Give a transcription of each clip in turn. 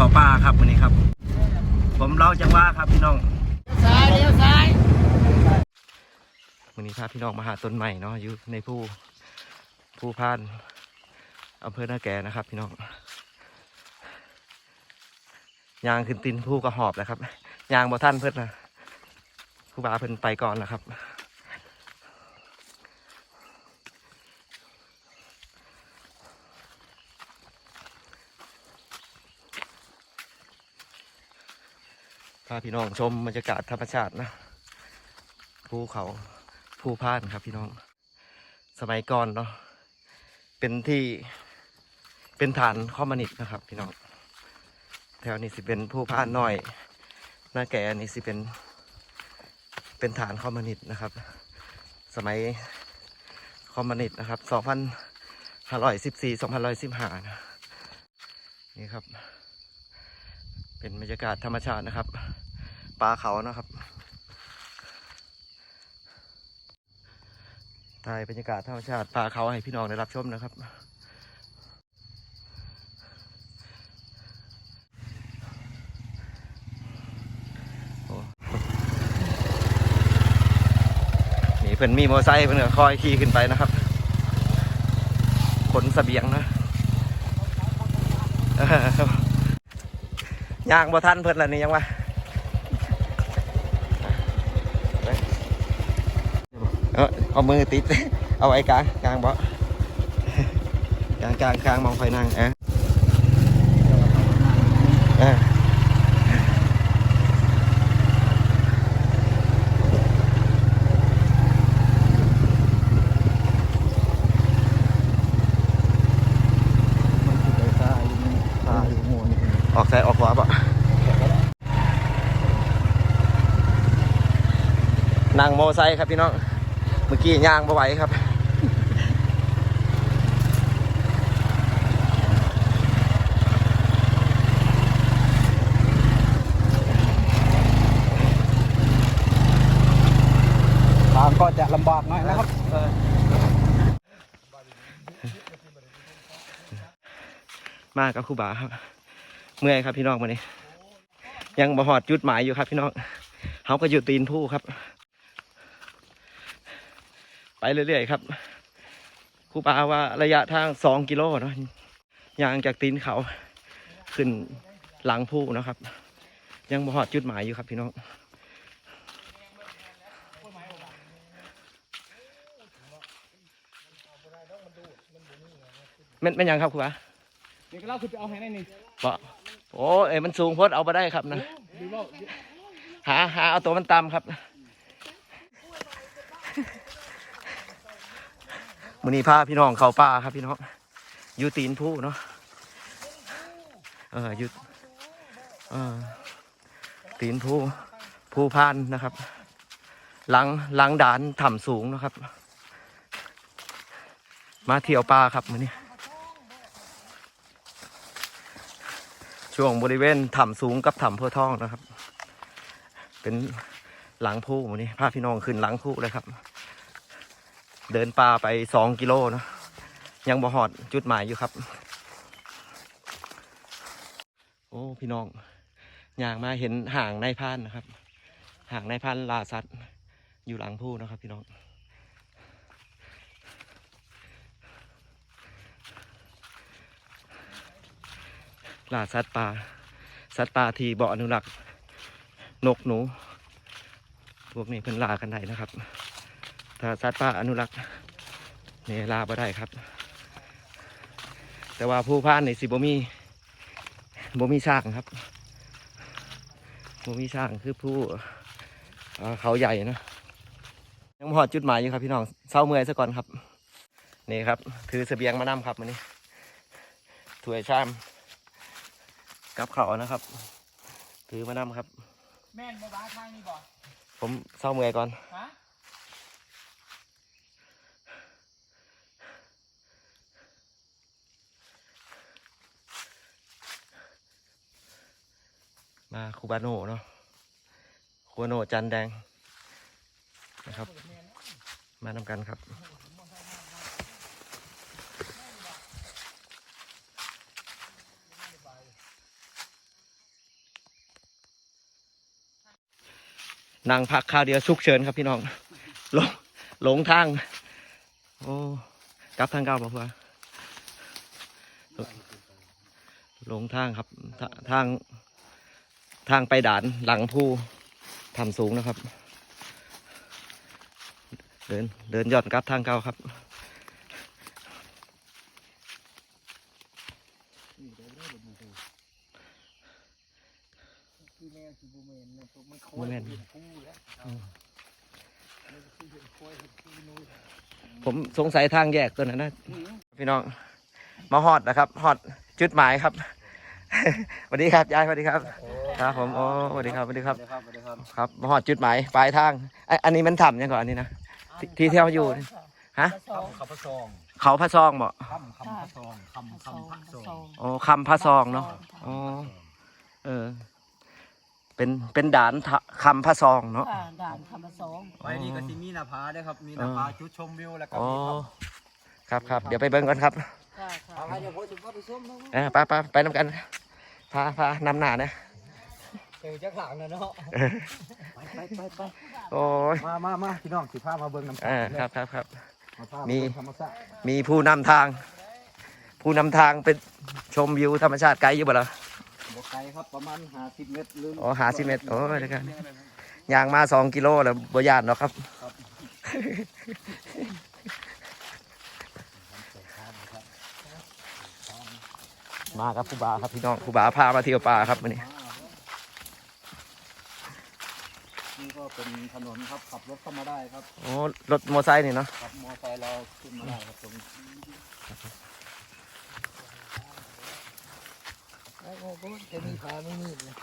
เขาป่าครับวันนี้ครับ ผมเล่าจังว่าครับพี่น้องซ้ายเลี้ยวซ้ายวันนี้พาพี่น้องมาหาต้นใหม่เนาะอยู่ในผู้ผู้พานอำเภอหน้าแก่นะครับ พี่น้องยางขึ้นตินผู้กระหอบแล้วครับยางบ่ท่านเพิ่นนะผู้บาเพิ่นไปก่อนแล้วครับ พาพี่น้องชมบรรยากาศธรรมชาตินะภูเขาภูพานครับพี่น้อง สมัยก่อนเนาะเป็นที่เป็นฐานข้อมนิตนะครับ พี่น้อง แถวนี้สิเป็นภูพานหน้อยหน้าแก่นี่สิเป็น เป็นฐานข้อมนิตนะครับ สมัยคอมมนิตนะครับสองพันห้าร้อยสิบสี่สองพันร้อยสิบห้านะนี่ครับ เป็นบรรยากาศธรรมชาตินะครับ ป่าเขานะครับถ่ายบรรยากาศธรรมชาติป่าเขาให้พี่น้องได้รับชมนะครับโอ้นี่เพิ่นมีมอไซค์เพิ่นก็คอยขี่ขึ้นไปนะครับขนเสบียงนะยางบ่ทันเพิ่นละนี่ยังวะ เอามือติด เอาไว้กลางกลางบ่กลางกลางกลางมองไฟนั่งเอะเออออกซ้ายออกขวาบ่นั่งโมไซค์ครับพี่น้อง มื่อกี้ย่างมาไหวครับ ทางก็จะลำบากหน่อยนะครับมากกับครูบาครับ เมื่อยครับพี่น้องวันนี้ยังบ่หอดจุดหมายอยู่ครับพี่น้องเขาก็อยู่ตีนผู้ครับ ไปเรื่อยๆครับครูบาว่าระยะทางสองกิโลเนาะยางจากตีนเขาขึ้นหลังผู้นะครับ ยังบ่หอดจุดหมายอยู่ครับพี่น้องแม่นแม่นยังครับครูบานี่ก็เล่าคือไปเอาให้ในนี่บ่โอ้เอ้ยมันสูงโพดเอาไปได้ครับนะดูว่าหาหาเอาตัวมันต่ำครับ มือนี้พาพี่น้องเขาป่าครับพี่น้องอยู่ตีนผู้เนาะเอออยู่เออตีนผู้ผู้พานนะครับ หลังหลังด่านถ้ำสูงนะครับ มาเที่ยวป่าครับมือนี้ช่วงบริเวณถ้ำสูงกับถ้ำเพื่อท่องนะครับ เป็นหลังผู้หมู่นี้พาพี่น้องขึ้นหลังผู้เลยครับ เดินป่าไปสองกิโลเนะยังบ่หอดจุดหมายอยู่ครับ โอ้พี่น้องอย่างมาเห็นห่างในายพรานนะครับ ห่างในายพรานลาสัตว์อยู่หลังผู้นะครับ พี่น้องล่าสัตว์ป่าสัตว์ป่าที่บ่ออนุรักษ์นกหนู พวกนี้เพิ่นล่ากันได้นะครับ ถ้าสัตว์ป่าอนุรักษ์นี่ล่าบ่ได้ครับ แต่ว่าผู้พานในสิบ่มีบ่มีช้างครับบ่มีช้างคือผู้เอ่อเขาใหญ่นะยังบ่ฮอดจุดหมายอยู่ครับพี่น้องเศร้าเมื่อยซะก่อนครับนี่ครับ ถือเสบียงมานำครับวันนี้ถ้วยชามกับเขาวนะครับ ถือมานำครับ แม่นบ่บ้าทางนี่บ่ผมเศร้าเมื่อยก่อนฮะ มาคูบาโน่เนาะคูบาโนจันแดงนะครับ มาทำกันครับนั่งพักข้าวเดียวสุกเชิญครับพี่น้องหลงหลงทาง โอ้กลับทางเก้าบอกว่าหลงทางครับทาง ทางไปด่านหลังผู้ทำสูงนะครับ เดินเดินย่อนกลับทางเก่าครับโมเมนต์ผมสงสัยทางแยกตัวนั้นนะพี่น้องมาฮอดนะครับฮอดจุดหมายครับ สวัสดีครับยายสวัสดีครับครับผมโอ้สวัสดีครับสวัสดีครับครับสวัสดีครับครับมาฮอดจุดหมายปลายทางไอยอันนี้มันถ่ำยังก่อนอันนี้นะที่ที่เที่ยวอยู่นี่ฮะคำขับพระซองเขาพระซองบ่คำคำพระซองคำคำพระซองอ๋อคำพระซองเนาะอ๋อเออ เป็นเป็นด่านทะคำพระซองเนาะค่ะด่านคำประสงค์ไปนี่ก็สิมีหนาผาด้วยครับ มีหนาผาจุดชมวิวแล้วก็อ๋อมีครับครับครับเดี๋ยวไปเบิ่งกันครับค่ะค่ะ เอาไปเดี๋ยวผมจะว่าไปส้มเออไปไปไปนำกัน พาพานำหน้านะเจอจักหลังนะเนาะไปไปไปโอ้ยมามามาพี่น้องสิพามาเบิ่งน้ำอ่าครับครับครับ มาพามีมี ธรรมชาติมีผู้นำทาง ผู้นำทางเป็นชมวิวธรรมชาติไกลอยู่บ่ล่ะบ่ไกลครับประมาณ50เมตรหรืออ๋อหาสิเมตรโอ้ยเดี๋ยวกันย่างมาสองกิโลแล้วบ่ยานหรอกครับ มาครับผู้บาครับพี่น้องผู้บาพามาเที่ยวป่าครับวันนี้นี่ก็เป็นถนนครับขับรถเข้ามาได้ครับโอ้รถมอไซค์นี่เนาะขับมอเตอร์ไซค์เราขึ้นมาได้ครับตรงนี้โอ้โหจะมีพาไม่มีเลย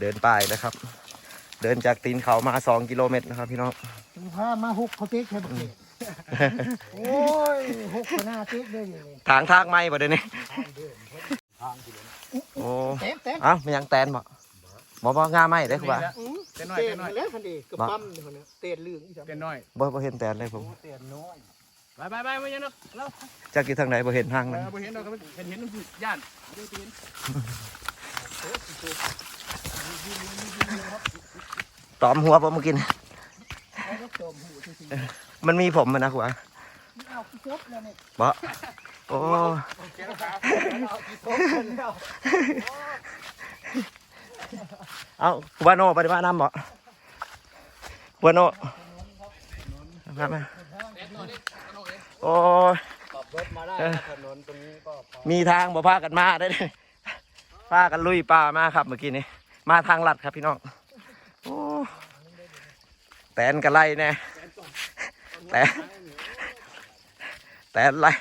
เดินป่ายนะครับ เดินจากตีนเขามาสองกิโลเมตรนะครับ พี่น้องมีพามาหกเขาเต๊กแค่บักเด็ โอ้ยหกขนาดเต๊กได้เลยทางทางไม่บ่เดี๋ยวนี้ทางที่เหลือโอ้เต็มเต็มเอ้ามันยังแตนบ่บ่บ่งาไม่ได้อคุณบาเต้นน้อยเตะเต้นน้อยแล้วคันดีกระปั๊มอยู่เนี่ยเตะเหลืองอีสัเต้นน้อยบ่บ่เห็นแตนเลยผมเต้นน้อยไปไปไปไม่ยังเนาะเราจากกี่ทางไหนบ่เห็นทางเอมันอบ่เห็นเราก็เห็นเห็นน้ำผุดย่านเดี๋ยวจะเห็นตอมหัวผมเมื่อกี้นี่เขาก็จ มหูที่สิมันมีผมมันนะคุณบาเอาขี้ซบแล้วเนี่ยบ่โอ้เจ้าครับเอาที่โต๊ะแล้วเอ้าคุณบาโนปฏิบัติน้ำบ่คุณบาโนมามาโอ้ยขับรถมาได้ครับถนนตรงนี้ก็พอมีทางบ่พากันมาได้เลยพากันลุยป่ามาครับเมื่อกี้นี้ มาทางลัดครับพี่น้องโอ้แตนกันไล่แน่แตนแตนไล่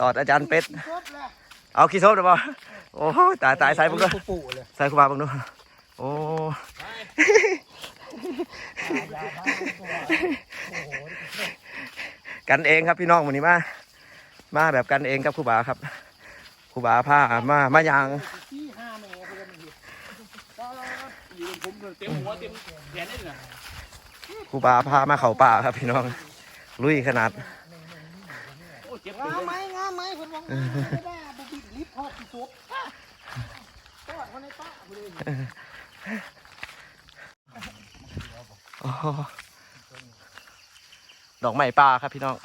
ตอดอาจารย์เป็ดขี้ซบแล้วเอาขี้ซบได้ป่ะโอ้ยตายตายใส่บุ้งด้วยปู่เลยใส่คุณบาบุ้งด้วยโอ้กันเองครับพี่น้องวันนี้มา มาแบบกันเองครับครูบาครับครูบาผ้ามามาอย่างขี้ห้าแม่เพื่อนมันอยู่อยู่ผมเต็มหัวเต็มแขนได้เลย ครูบาพามาเขาป่าครับพี่น้อง ลุยขนาดงาไหมงาไหมเพิ่นว่าไม่ได้บุบิดลิฟต์ฮอดขี้ซบตอดคนในป้าเลยโอ้โหดอกไม้ป่าครับพี่น้อง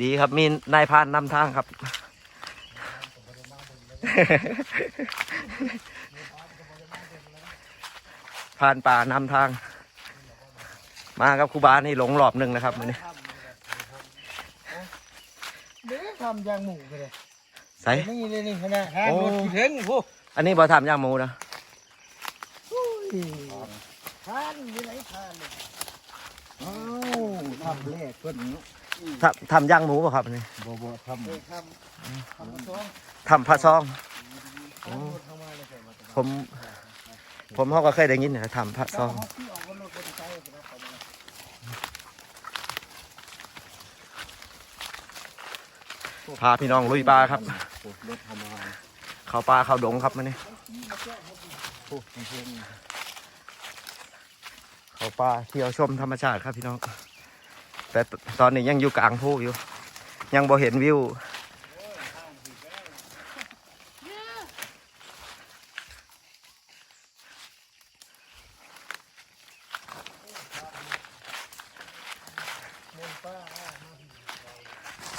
ดีครับมีนายพานนำทางครับ ผ่านป่านำทาง มาครับครูบานี่หลงหลอบหนึ่งนะครับมือนี้เด็กทำยางหมูไปเลยใส่นี่เลยนี่ขนาดทางโอ้รถขี่ถึงผู้อันนี้บอทำย่างหมูนะทานอยู่ไหนทานเลยอ้าวทำเลขเพิ่นเนาะ ทำทำย่างหมูป่ะครับอันนี้บ่บ่ทำเด็กทำทำมาซ้อมทำผ้าซองทำรถเข้ามาเลยแต่ว่าผม ผมเขาก็เคยได้ยินนะทำผ้าซองเขาที่ออกรถรถไปใช้ไปแล้วเขามาพาพี่น้องลุยป่าครับรถเข้ามาเขาป่าเขาดงครับมันนี่โอ้เพิ่นเขาป่าเที่ยวชมธรรมชาติครับพี่น้อง แต่ตอนนี้ยังอยู่กลางผู้อยู่ ยังบ่เห็นวิว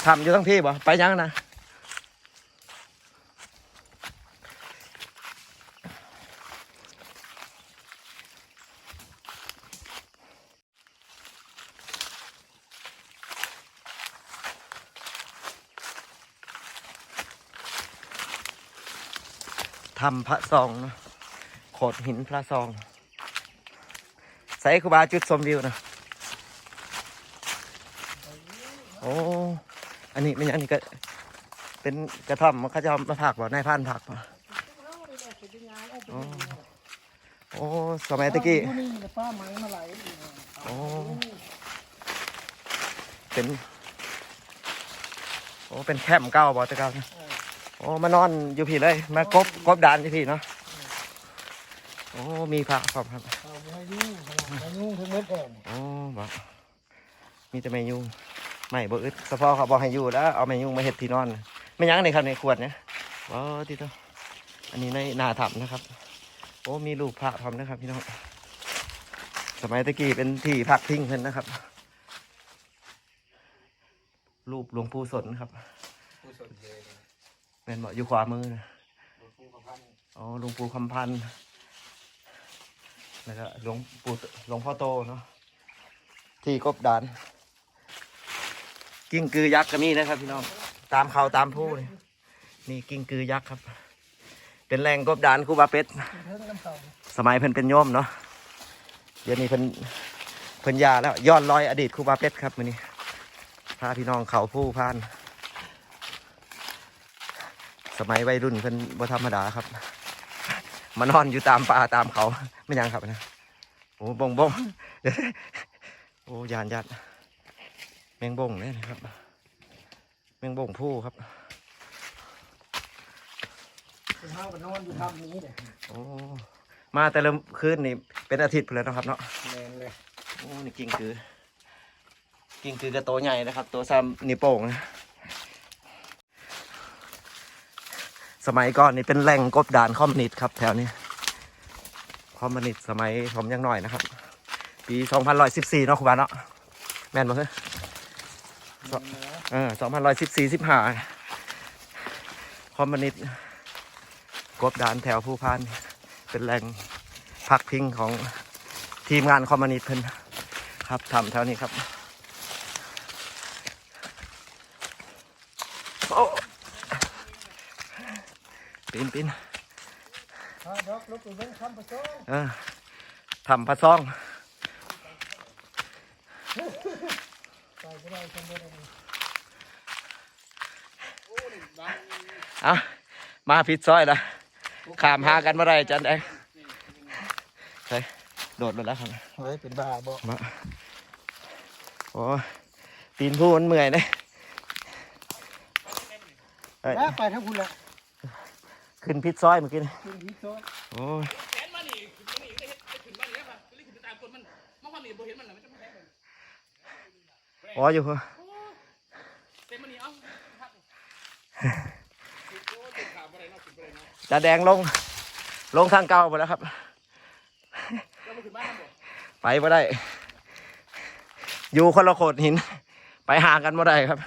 ทำอยู่ทั้งพี่บ่ไปยังนะ ทำพระซองนะโขดหินพระซอง ใส่ครูบาจุดชมวิวนะโอ้อันนี้ไม่ใช่อันนี้ก็ เป็นกระท่อมเขาจะเอามาผักบ่นายพันผักบ่โอ้โอ้สมัยตะกี้นี่ป้าไม้มาไหลอีกโอ้เป็นโอ้เป็นแคมป์เก่าบ่แตะเก่านะ โอ้มานอนอยู่พี่เลย มากบกบดานอยู่พี่เนาะโอ้มีพระขอบครับเอาไม่ยุ่งไม่ยุ่งถึงเม็ดแอนโอ้บมีแต่แมยุงไม่บ่อึดเฉพาะเขาบอกให้อยู่แล้วเอาแมยุงมาเห็ดที่นอนไม่ยั้งในครับในขวดเนี่ยว้าวที่ตัวอันนี้ในนาถับนะครับ โอ้มีรูปพระพร้อมนะครับพี่น้องสมัยตะกี้เป็นที่พักพิ้งเพิ่นนะครับ รูปหลวงปู่สนครับผู้สนใจ แม่นบอกอยู่ขวามือนะผู้ประพันธ์อ๋อหลวงปู่คำพันธ์แล้วก็หลวงปู่หลวงพ่อโตเนาะที่กบดาน กิ้งกือยักษ์ก็มีนะครับ พี่น้องตามเขาตามผู้นี่นี่กิ้งกือยักษ์ครับ เป็นแรงกบดานคูบาเป็ดเทิงน้ำเขาสมัยเพิ่นเป็นโยมเนาะเดี๋ยวนี้เพิ่นเพิ่นยาแล้วย้อนรอยอดีตคูบาเป็ดครับมื้อนี้พาพี่น้องเขาผู้พาน สมัยวัยรุ่นเพิ่นบ่ธรรมดาครับ มานอนอยู่ตามป่าตามเขาไม่ยังครับนะโอ้บงบงเดี๋ยวโอ้ยานยานแมงบงเนี่ยนะครับ แมงบงผู้ครับเป็นเฮากันนอนอยู่ทำนี้เลยโอ้มาแต่ละคืนนี่เป็นอาทิตย์ไปแล้วนาะครับเนาะแมนเลยโอ้นี่กิ้งคือ กิ้งคือกระโตวใหญ่นะครับ ตัวซ้ำนิ้วโป่งนะ สมัยก่อนนี่เป็นแหล่งกบดานคอมมิวนิสต์ครับแถวนี้ คอมมิวนิสต์สมัยผมยังหน่อยนะครับ ปี2114เนาะคุณบ้านเนาะแม่นบ่เฮ้ยเออ2114 15คอมมิวนิสต์กบดานแถวผู้พาน เป็นแหล่งพักพิงของทีมงานคอมมิวนิสต์เพิ่นครับทำแถวนี้ครับโอ้ ปีนปีนฮะดอกลุกไปเบิ่งคำประโซเออทำพระซองไปก็ได้จังบ่ได้เอามาผิดซอยละขามหากันเมื่อไรจันแดงใช่โดดไปแล้วครับเฮ้ยเป็นบ้าบ่มาโอ้ตีนผู้มันเมื่อยเลยเอ้ยแล้วไปทั้งคุณละ ขึ้นพิษซอยเมื่อกี้นี่คุณพิโซโอ้ยแขนมันนี่ขึ้นมันนี่ได้เห็นขึ้นมันนี่ครับขึ้นตามคนมันมันความนี่บ่เห็นมันน่ะมันจะไม่แพ้เลยอ๋ออยู่เหรอเต็มมันนี่เอ้าครับโอ้ยขาบ่ได้เนาะขึ้นบ่ได้เนาะจะแดงลง ลงทางเก่าหมดแล้วครับไปไม่ได้ อยู่คนละโขดหิน ไปหากันไม่ได้ครับ